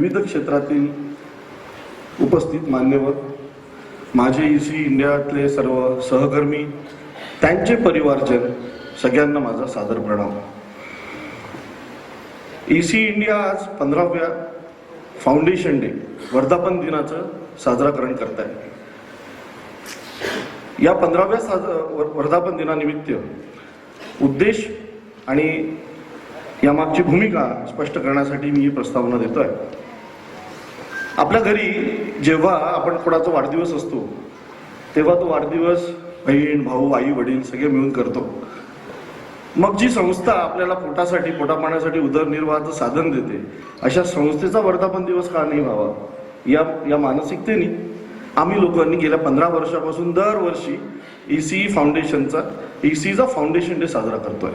विविध क्षेत्रातील उपस्थित मान्यवर माझे ई सी इंडियातले सर्व सहकर्मी त्यांचे परिवारजन सगळ्यांना माझा सादर प्रणाम. ई सी इंडिया आज पंधराव्या फाउंडेशन डे वर्धापन दिनाचं साजराकरण करत आहे या पंधराव्या साज वर- वर्धापन दिनानिमित्त उद्देश आणि यामागची भूमिका स्पष्ट करण्यासाठी मी ही प्रस्तावना आहे आपल्या घरी जेव्हा आपण कोणाचा वाढदिवस असतो तेव्हा तो वाढदिवस बहीण भाऊ आई वडील सगळे मिळून करतो. मग जी संस्था आपल्याला पोटासाठी पोटापाण्यासाठी उदरनिर्वाहाचं साधन देते अशा संस्थेचा वर्धापन दिवस का नाही व्हावा? या या मानसिकतेने आम्ही लोकांनी गेल्या पंधरा वर्षापासून दरवर्षी ई सी फाउंडेशनचा ई सीचा फाउंडेशन डे साजरा करतोय.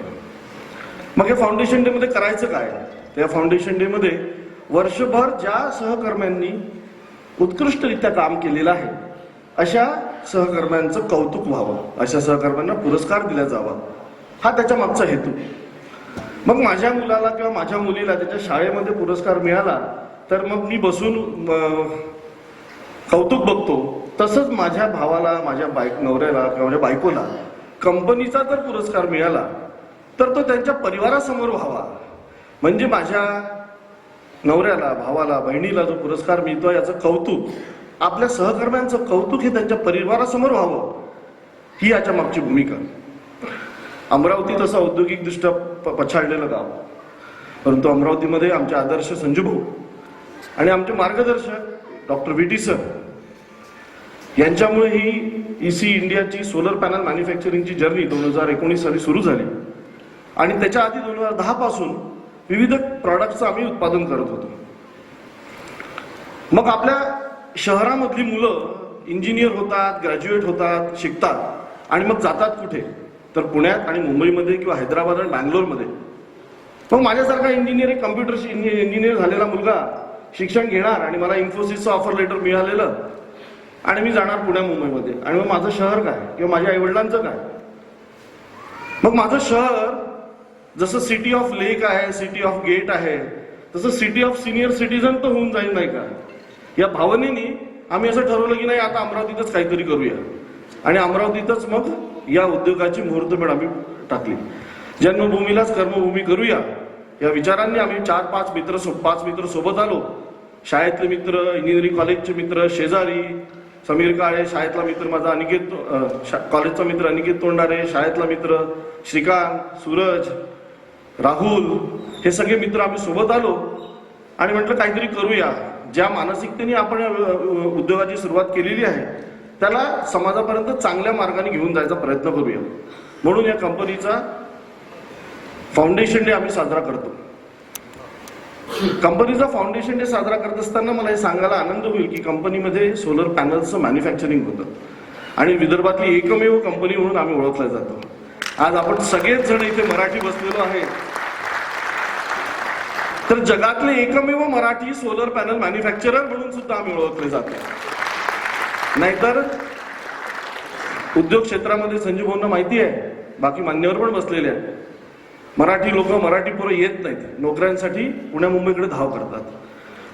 मग या फाउंडेशन डे मध्ये करायचं काय? त्या फाउंडेशन डे मध्ये वर्षभर ज्या सहकर्म्यांनी उत्कृष्टरित्या काम केलेलं आहे अशा सहकर्म्यांचं कौतुक व्हावं अशा सहकर्म्यांना पुरस्कार दिला जावा हा त्याच्या मागचा हेतू. मग माझ्या मुलाला किंवा माझ्या मुलीला त्याच्या शाळेमध्ये पुरस्कार मिळाला तर मग मी बसून कौतुक बघतो. तसंच माझ्या भावाला माझ्या बायक नवऱ्याला किंवा माझ्या बायकोला कंपनीचा जर पुरस्कार मिळाला तर तो त्यांच्या परिवारासमोर व्हावा. म्हणजे माझ्या नवऱ्याला भावाला बहिणीला जो पुरस्कार मिळतो याचं कौतुक आपल्या सहकर्म्यांचं कौतुक हे त्यांच्या परिवारासमोर व्हावं ही याच्या मागची भूमिका. अमरावती तसं औद्योगिकदृष्ट्या प- पछाडलेलं गाव. परंतु अमरावतीमध्ये आमचे आदर्श संजू भाऊ आणि आमचे मार्गदर्शक डॉक्टर व्ही टी सर यांच्यामुळे ही ई सी इंडियाची सोलर पॅनल मॅन्युफॅक्चरिंगची जर्नी दोन हजार एकोणीस साली सुरू झाली. आणि त्याच्या आधी दोन हजार दहा पासून विविध प्रॉडक्टचं आम्ही उत्पादन करत होतो. मग आपल्या शहरामधली मुलं इंजिनियर होतात ग्रॅज्युएट होतात शिकतात आणि मग जातात कुठे? तर पुण्यात आणि मुंबईमध्ये किंवा हैदराबाद आणि बँगलोरमध्ये. मग माझ्यासारखा इंजिनियर एक कम्प्युटर इंजिनियर झालेला मुलगा शिक्षण घेणार आणि मला इन्फोसिसचं ऑफर लेटर मिळालेलं आणि मी जाणार पुण्या मुंबईमध्ये. आणि मग माझं शहर काय? किंवा माझ्या आईवडिलांचं काय? मग माझं शहर जसं सिटी ऑफ लेक आहे सिटी ऑफ गेट आहे तसं सिटी ऑफ सिनियर सिटीजन तर होऊन जाईल नाही का? या भावनेने आम्ही असं ठरवलं की नाही आता अमरावतीतच काहीतरी करूया. आणि अमरावतीतच मग या उद्योगाची मुहूर्तमेढ आम्ही टाकली. जन्मभूमीलाच कर्मभूमी करूया. या विचारांनी आम्ही चार पाच मित्र सो पाच मित्र सोबत आलो. शाळेतले मित्र इंजिनिअरिंग कॉलेजचे मित्र शेजारी समीर काळे शाळेतला मित्र माझा अनिकेत कॉलेजचा मित्र अनिकेत तोंडारे शाळेतला मित्र श्रीकांत सूरज राहुल हे सगळे मित्र आम्ही सोबत आलो आणि म्हटलं काहीतरी करूया. ज्या मानसिकतेने आपण उद्योगाची सुरुवात केलेली आहे त्याला समाजापर्यंत चांगल्या मार्गाने घेऊन जायचा प्रयत्न करूया. म्हणून या कंपनीचा फाउंडेशन डे आम्ही साजरा करतो. कंपनीचा फाउंडेशन डे साजरा करत असताना मला हे सांगायला आनंद होईल की कंपनीमध्ये सोलर पॅनल्सचं मॅन्युफॅक्चरिंग होतं. आणि विदर्भातली एकमेव कंपनी म्हणून आम्ही ओळखल्या जातो. आज आपण सगळेच जण इथे मराठी बसलेलो आहे. तर जगातले एकमेव मराठी सोलर पॅनल मॅन्युफॅक्चरर म्हणून सुद्धा आम्ही ओळखले जातो. नाहीतर उद्योग क्षेत्रामध्ये संजीव भाऊंना माहिती आहे बाकी मान्यवर पण बसलेले आहेत. मराठी लोक मराठी पोरं येत नाहीत. नोकऱ्यांसाठी पुण्या मुंबईकडे धाव करतात.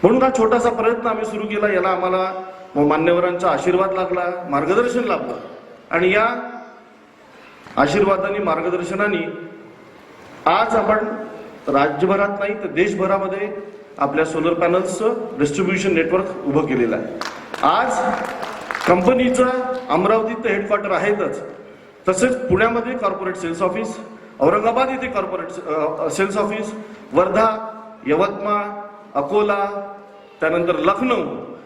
म्हणून हा छोटासा प्रयत्न आम्ही सुरू केला याला आम्हाला मान्यवरांचा आशीर्वाद लागला मार्गदर्शन लाभलं. आणि या आशीर्वादाने मार्गदर्शनाने आज आपण राज्यभरात नाही तर देशभरामध्ये आपल्या सोलर पॅनल्सचं डिस्ट्रीब्युशन नेटवर्क उभं केलेलं आहे. आज कंपनीचं अमरावतीत हेडक्वार्टर आहेतच. तसेच पुण्यामध्ये कॉर्पोरेट सेल्स ऑफिस औरंगाबाद येथे corporate sales office Wardha Yavatmal Akola त्यानंतर लखनौ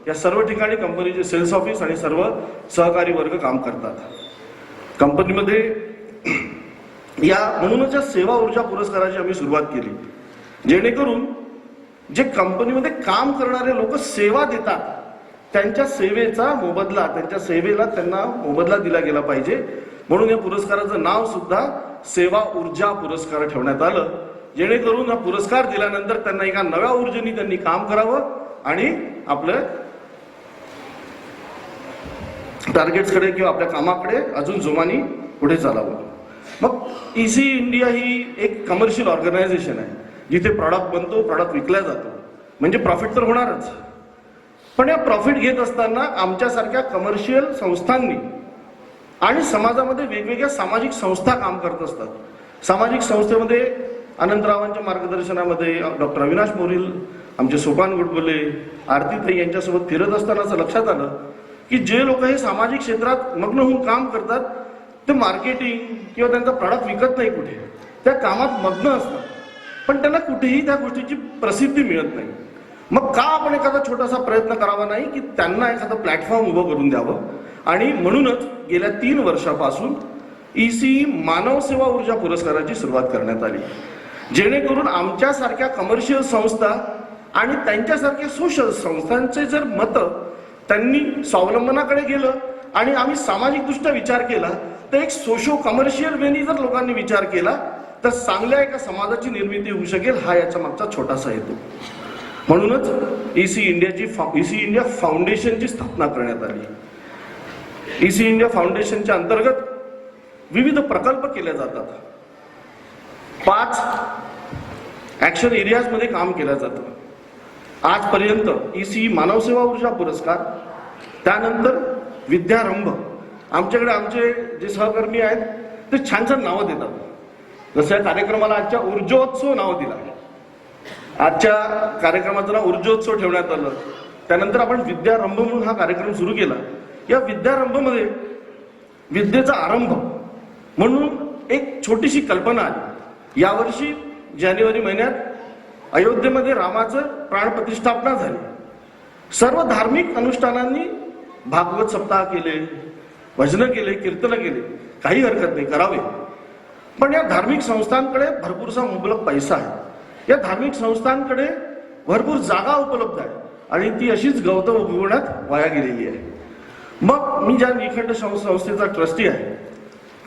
या सर्व ठिकाणी कंपनीचे सेल्स ऑफिस आणि सर्व सहकारी वर्ग काम करतात. कंपनीमध्ये या म्हणूनच या सेवा ऊर्जा पुरस्काराची आम्ही सुरुवात केली. जेणेकरून जे कंपनीमध्ये काम करणारे लोक सेवा देतात त्यांच्या सेवेचा मोबदला त्यांच्या सेवेला त्यांना मोबदला दिला गेला पाहिजे. म्हणून या पुरस्काराचं नाव सुद्धा सेवा ऊर्जा पुरस्कार ठेवण्यात आलं. जेणेकरून हा पुरस्कार दिल्यानंतर त्यांना एका नव्या ऊर्जेने त्यांनी काम करावं आणि आपलं टार्गेट्सकडे किंवा आपल्या कामाकडे अजून जोमानी पुढे चालावं. मग इसी इंडिया ही एक कमर्शियल ऑर्गनायझेशन आहे. जिथे प्रॉडक्ट बनतो प्रॉडक्ट विकला जातो. म्हणजे प्रॉफिट तर होणारच. पण या प्रॉफिट घेत असताना आमच्यासारख्या कमर्शियल संस्थांनी आणि समाजामध्ये वेगवेगळ्या सामाजिक संस्था काम करत असतात. सामाजिक संस्थेमध्ये अनंतरावांच्या मार्गदर्शनामध्ये डॉक्टर अविनाश मोरील आमचे सोपान गुडगुले आरतीताई यांच्यासोबत फिरत असतानाच लक्षात आलं की जे लोक हे सामाजिक क्षेत्रात मग्न होऊन काम करतात ते मार्केटिंग किंवा त्यांचा प्रॉडक्ट विकत नाही कुठे. त्या कामात मग्न असतात. पण त्यांना कुठेही त्या गोष्टीची प्रसिद्धी मिळत नाही. मग का आपण एखादा छोटासा प्रयत्न करावा नाही की त्यांना एखादं प्लॅटफॉर्म उभं करून द्यावं? आणि म्हणूनच गेल्या तीन वर्षापासून ई सी मानव सेवा ऊर्जा पुरस्काराची सुरुवात करण्यात आली. जेणेकरून आमच्यासारख्या कमर्शियल संस्था आणि त्यांच्यासारख्या सोशल संस्थांचे जर मतं त्यांनी स्वावलंबनाकडे गेलं आणि आम्ही सामाजिकदृष्ट्या विचार केला तर एक सोशो कमर्शियल वेनी जर लोकांनी विचार केला तर चांगल्या एका समाजाची निर्मिती होऊ शकेल हा याच्या मागचा छोटासा हेतू. म्हणूनच ई सी इंडियाची ई सी इंडिया फाउंडेशनची स्थापना करण्यात आली. ई सी इंडिया फाउंडेशनच्या अंतर्गत विविध प्रकल्प केले जातात. पाच ऍक्शन एरियाजमध्ये काम केलं जातं. आजपर्यंत ई सी मानव सेवा ऊर्जा पुरस्कार त्यानंतर विद्यारंभ. आमच्याकडे आमचे जे सहकर्मी आहेत ते छान छान नावं देतात. जसं या कार्यक्रमाला आजच्या ऊर्जोत्सव नाव दिलं आहे. आजच्या कार्यक्रमाचं नाव ऊर्जोत्सव ठेवण्यात आलं. त्यानंतर आपण विद्यारंभ म्हणून हा कार्यक्रम सुरू केला. या विद्यारंभमध्ये विद्येचा आरंभ म्हणून एक छोटीशी कल्पना आली. यावर्षी जानेवारी महिन्यात अयोध्येमध्ये रामाचं प्राणप्रतिष्ठापना झाली. सर्व धार्मिक अनुष्ठानांनी भागवत सप्ताह केले भजनं केले कीर्तनं केले काही हरकत नाही करावे. पण या धार्मिक संस्थांकडे भरपूरसा मुबलक पैसा आहे. या धार्मिक संस्थांकडे भरपूर जागा उपलब्ध आहे आणि ती अशीच गौतम उगवण्यात वाया गेलेली आहे. मग मी ज्या निखंड सं- संस्थेचा ट्रस्टी आहे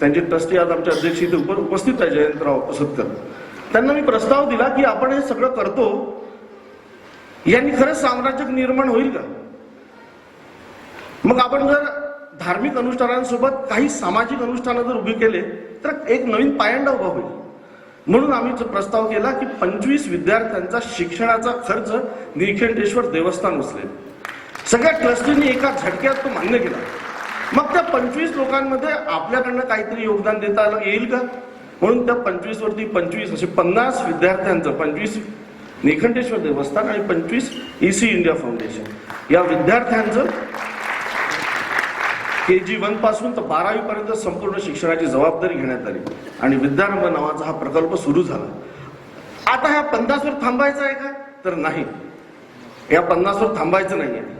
त्यांचे ट्रस्टी आज आमच्या अध्यक्ष इथे उपस्थित आहे जयंतराव सत्कर त्यांना मी प्रस्ताव दिला की आपण हे सगळं करतो यांनी खरंच साम्राज्य निर्माण होईल का? मग आपण जर धार्मिक अनुष्ठानांसोबत काही सामाजिक अनुष्ठानं जर उभी केले तर एक नवीन पायंडा उभा होईल. म्हणून आम्ही जो प्रस्ताव केला की पंचवीस विद्यार्थ्यांचा शिक्षणाचा खर्च निखंडेश्वर देवस्थान उचलेल. सगळ्या ट्रस्टींनी एका झटक्यात तो मान्य केला. मग त्या पंचवीस लोकांमध्ये आपल्याकडनं काहीतरी योगदान देता येईल का? म्हणून त्या पंचवीस वरती पंचवीस असे पन्नास विद्यार्थ्यांचं पंचवीस निखंडेश्वर देवस्थान आणि पंचवीस ई सी इंडिया फाउंडेशन या विद्यार्थ्यांचं के जी वनपासून तर बारावी पर्यंत संपूर्ण शिक्षणाची जबाबदारी घेण्यात आली. आणि विद्यारंभ नावाचा हा प्रकल्प सुरू झाला. आता ह्या पन्नासवर थांबायचं आहे का? तर नाही. या पन्नासवर थांबायचं नाही आहे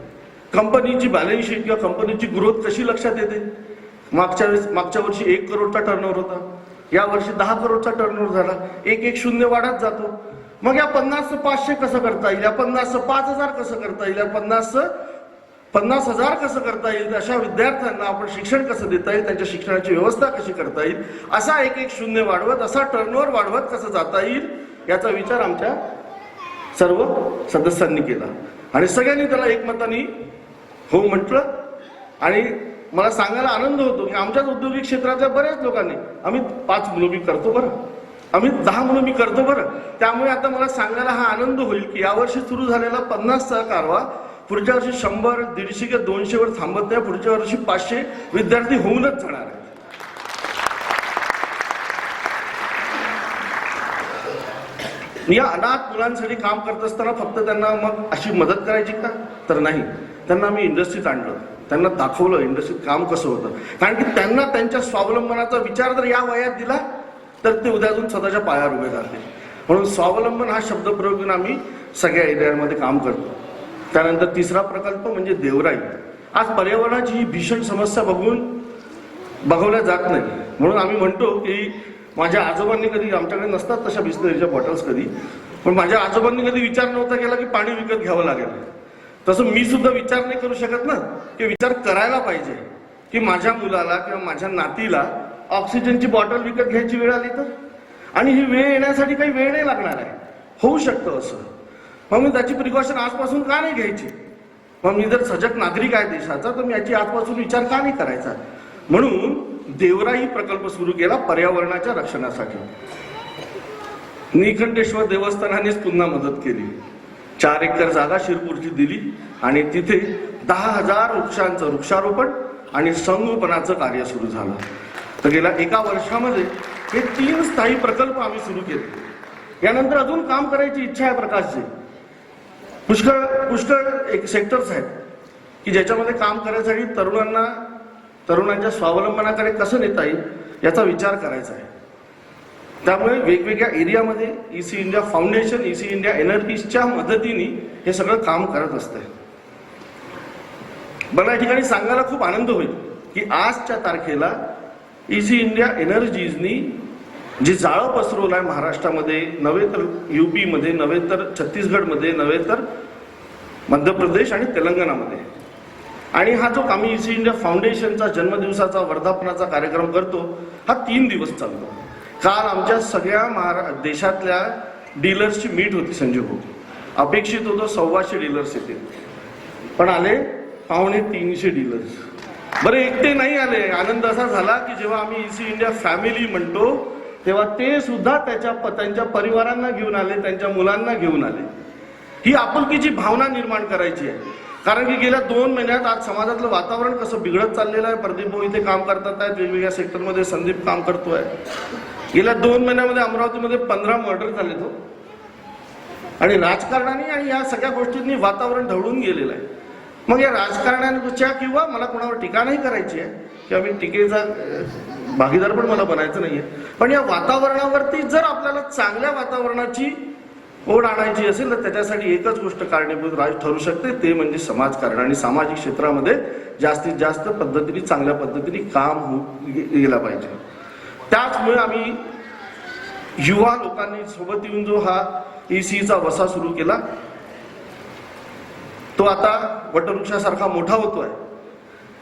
कंपनीची बॅलन्स शीट किंवा कंपनीची ग्रोथ कशी लक्षात येते? मागच्या वेळेस मागच्या वर्षी एक करोडचा टर्नओव्हर होता. या वर्षी दहा करोडचा टर्नओव्हर झाला. एक एक शून्य वाढत जातो. मग या पन्नास पाचशे कसं करता येईल? या पन्नास पाच हजार कसं करता येईल? या पन्नास पन्नास हजार कसं करता येईल? अशा विद्यार्थ्यांना आपण शिक्षण कसं देता येईल? त्यांच्या शिक्षणाची व्यवस्था कशी करता येईल? असा एक एक शून्य वाढवत असा टर्नओव्हर वाढवत कसं जाता येईल? याचा विचार आमच्या सर्व सदस्यांनी केला. आणि सगळ्यांनी त्याला एकमताने हो म्हटलं. आणि मला सांगायला आनंद होतो की आमच्याच औद्योगिक क्षेत्रातल्या बऱ्याच लोकांनी आम्ही पाच मुलं मी करतो बरं. आम्ही दहा मुलं मी करतो बरं. त्यामुळे आता मला सांगायला हा आनंद होईल की यावर्षी सुरू झालेला पन्नासचा कारवा पुढच्या वर्षी शंभर दीडशे किंवा दोनशे वर थांबत नाही. पुढच्या वर्षी पाचशे विद्यार्थी होऊनच जाणार आहेत. या अनाथ मुलांसाठी काम करत असताना फक्त त्यांना मग अशी मदत करायची का? तर नाही. त्यांना मी इंडस्ट्रीत आणलं. त्यांना दाखवलं इंडस्ट्रीत काम कसं होतं. कारण की त्यांना त्यांच्या स्वावलंबनाचा विचार जर या वयात दिला तर ते उद्या अजून स्वतःच्या पायावर उभे राहतील. म्हणून स्वावलंबन हा शब्द प्रयोग आम्ही सगळ्या एरियामध्ये काम करतो. त्यानंतर तिसरा प्रकल्प म्हणजे देवराई. आज पर्यावरणाची ही भीषण समस्या बघून बघवल्या जात नाही. म्हणून आम्ही म्हणतो की माझ्या आजोबांनी कधी आमच्याकडे नसतात तशा बिस्लरीच्या बॉटल्स कधी. पण माझ्या आजोबांनी कधी विचार नव्हता केला की पाणी विकत घ्यावं लागेल. तसं मी सुद्धा विचार नाही करू शकत ना की विचार करायला पाहिजे की माझ्या मुलाला किंवा माझ्या नातीला ऑक्सिजनची बॉटल विकत घ्यायची वेळ आली तर? आणि ही वेळ येण्यासाठी काही वेळ नाही लागणार आहे. होऊ शकतं असं. मग मी त्याची प्रिकॉशन आजपासून का नाही घ्यायची? मग मी जर सजग नागरिक आहे देशाचा तर मी याची आजपासून विचार का नाही करायचा? म्हणून देवराई प्रकल्प सुरू केला पर्यावरणाच्या रक्षणासाठी. निखंडेश्वर देवस्थानानेच पुन्हा मदत केली. चार एकर जागा शिरपूरची दिली आणि तिथे दहा हजार वृक्षांचं वृक्षारोपण आणि संगोपनाचं कार्य सुरू झालं. तर गेल्या एका वर्षामध्ये हे तीन स्थायी प्रकल्प आम्ही सुरू केले. यानंतर अजून काम करायची इच्छा आहे प्रकाशची पुष्कळ पुष्कळ एक सेक्टर्स आहेत की ज्याच्यामध्ये काम करण्यासाठी तरुणांना तरुणांच्या स्वावलंबनाकडे कसं नेता येईल याचा विचार करायचा आहे. त्यामुळे वेगवेगळ्या एरियामध्ये EC India foundation EC India एनर्जीच्या मदतीने हे सगळं काम करत असते मला या ठिकाणी सांगायला खूप आनंद होईल की आजच्या तारखेला ईसी इंडिया एनर्जीजनी जे जाळं पसरवलं आहे महाराष्ट्रामध्ये नव्हे तर युपीमध्ये नव्हे तर छत्तीसगडमध्ये नव्हे तर मध्य प्रदेश आणि तेलंगणामध्ये. आणि हा जो आम्ही ईसी इंडिया फाउंडेशनचा जन्मदिवसाचा वर्धापनाचा कार्यक्रम करतो हा तीन दिवस चालतो. काल आमच्या सगळ्या महारा देशातल्या डीलर्सची मीट होती संजय भाऊ. अपेक्षित होतो सव्वाशे डीलर्स येतील. पण आले पावणे तीनशे डीलर्स बरं एकटे नाही आले. आनंद असा झाला की जेव्हा आम्ही ईसी इंडिया फॅमिली म्हणतो तेव्हा ते सुद्धा त्याच्या प- त्यांच्या परिवारांना घेऊन आले त्यांच्या मुलांना घेऊन आले. ही आपुलकीची भावना निर्माण करायची आहे. कारण की गेल्या दोन महिन्यात आज समाजातलं वातावरण कसं बिघडत चाललेलं आहे प्रदीप भाऊ इथे काम करतात आहेत वेगवेगळ्या सेक्टरमध्ये संदीप काम करतोय. गेल्या दोन महिन्यामध्ये अमरावतीमध्ये पंधरा मर्डर झाले तो. आणि राजकारणाने आणि या सगळ्या गोष्टींनी वातावरण ढवळून गेलेलं आहे. मग या राजकारण्यांच्या किंवा मला कोणावर टीका नाही करायची आहे किंवा मी टीकेचा भागीदार पण मला बनायचं नाहीये. पण या वातावरणावरती जर आपल्याला चांगल्या वातावरणाची ओढ आणायची असेल तर त्याच्यासाठी एकच गोष्ट कारणीभूत राज ठरू शकते ते म्हणजे समाजकारण. आणि सामाजिक क्षेत्रामध्ये जास्तीत जास्त पद्धतीने चांगल्या पद्धतीने काम होऊ गे- गेला पाहिजे. त्याचमुळे आम्ही युवा लोकांनी सोबत येऊन जो हा ईसीचा वसा सुरू केला तो आता वटवृक्षासारखा मोठा होतोय.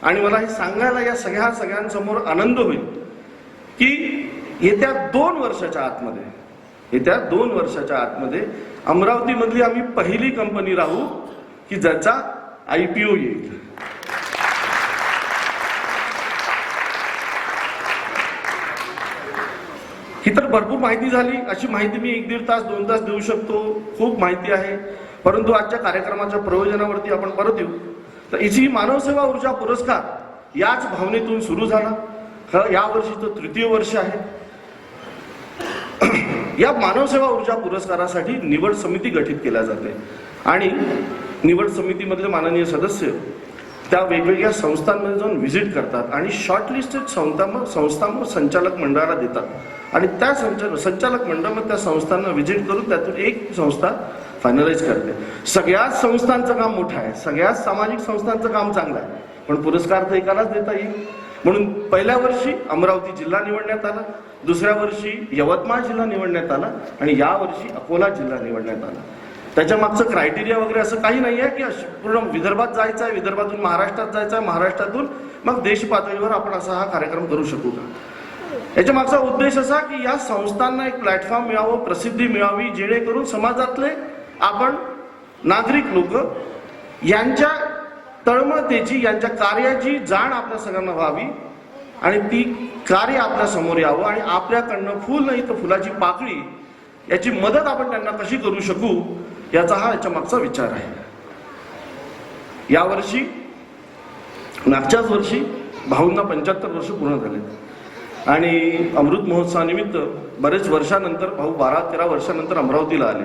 आणि मला हे सांगायला या सगळ्या सगळ्यांसमोर आनंद होईल की येत्या दोन वर्षाच्या आतमध्ये येत्या दोन वर्षाच्या आतमध्ये अमरावतीमधली आम्ही पहिली कंपनी राहू की ज्याचा आय पी ओ येईल. ही तर भरपूर माहिती झाली. अशी माहिती मी एक दीड तास दोन तास देऊ शकतो. खूप माहिती आहे. परंतु आजच्या कार्यक्रमाच्या प्रयोजनावरती आपण परत येऊ. तर हिची मानवसेवा ऊर्जा पुरस्कार याच भावनेतून सुरू झाला. हा या वर्षीचं तृतीय वर्ष आहे. या मानवसेवा ऊर्जा पुरस्कारासाठी निवड समिती गठीत केल्या जाते. आणि निवड समितीमधले माननीय सदस्य त्या वेगवेगळ्या संस्थांमध्ये जाऊन व्हिजिट करतात आणि शॉर्टलिस्टेड संस्था मग संस्था मग संचालक मंडळाला देतात. आणि त्या संचालक संचालक मंडळ मग त्या संस्थांना व्हिजिट करून त्यातून एक संस्था फायनलाइज करते. सगळ्याच संस्थांचं काम मोठं आहे. सगळ्याच सामाजिक संस्थांचं काम चांगलं आहे. पण पुरस्कार तर एकालाच देता येईल. म्हणून पहिल्या वर्षी अमरावती जिल्हा निवडण्यात आला. दुसऱ्या वर्षी यवतमाळ जिल्हा निवडण्यात आला. आणि या वर्षी अकोला जिल्हा निवडण्यात आला. त्याच्या मागचं क्रायटेरिया वगैरे असं काही नाही आहे की पूर्ण विदर्भात जायचं आहे विदर्भातून महाराष्ट्रात जायचं आहे महाराष्ट्रातून मग देश पातळीवर आपण असा हा कार्यक्रम करू शकू का? याच्या मागचा उद्देश असा की या संस्थांना एक प्लॅटफॉर्म मिळावं प्रसिद्धी मिळावी जेणेकरून समाजातले आपण नागरिक लोक यांच्या तळमळतेची यांच्या कार्याची जाण आपल्या सगळ्यांना व्हावी आणि ती कार्य आपल्यासमोर यावं आणि आपल्याकडनं फुल नाही तर फुलाची पाकळी याची मदत आपण त्यांना कशी करू शकू? याचा हा याच्या मागचा विचार आहे. यावर्षी मागच्याच वर्षी भाऊंना पंच्याहत्तर वर्ष पूर्ण झाले आणि अमृत महोत्सवानिमित्त बरेच वर्षानंतर भाऊ बारा तेरा वर्षानंतर अमरावतीला आले.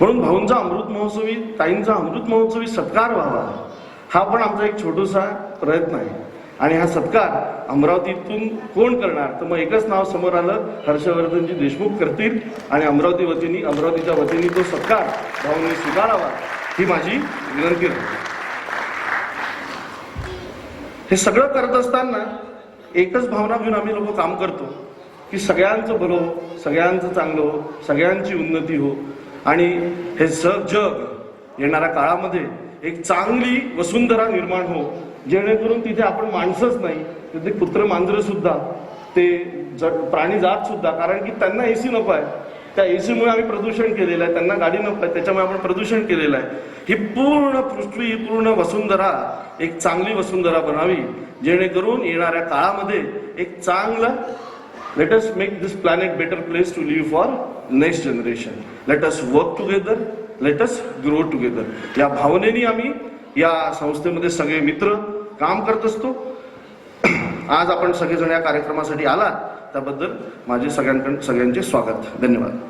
म्हणून भाऊंचा अमृत महोत्सवी ताईंचा अमृत महोत्सवी सत्कार व्हावा हा पण आमचा एक छोटूसा प्रयत्न आहे. आणि हा सत्कार अमरावतीतून कोण करणार? तर मग एकच नाव समोर आलं हर्षवर्धनजी देशमुख करतील. आणि अमरावती वतीने अमरावतीच्या वतीने तो सत्कार भाऊंनी स्वीकारावा ही माझी विनंती हे सगळं करत असताना एकच भावना घेऊन आम्ही लोक काम करतो की सगळ्यांचं भलं हो सगळ्यांचं चांगलं हो सगळ्यांची उन्नती हो. आणि हे जग जग येणाऱ्या काळामध्ये एक चांगली वसुंधरा निर्माण हो जेणेकरून तिथे आपण माणसंच नाही तिथे कुत्र मांजरं सुद्धा ते ज प्राणी जात सुद्धा कारण की त्यांना ए सी नको आहे. त्या एसीमुळे आम्ही प्रदूषण केलेलं आहे त्यांना गाडी नको आहे त्याच्यामुळे आपण प्रदूषण केलेलं आहे. ही पूर्ण पृथ्वी ही पूर्ण वसुंधरा एक चांगली वसुंधरा बनावी जेणेकरून येणाऱ्या काळामध्ये एक चांगलं let us make this planet better place to live for next generation let us work together let's grow together या भावनेनी आम्ही या संस्थेमध्ये सगळे मित्र काम करत असतो. आज आपण सगळेजण या कार्यक्रमासाठी आला त्याबद्दल माझे सगळ्यांकडून सगळ्यांचे स्वागत. धन्यवाद.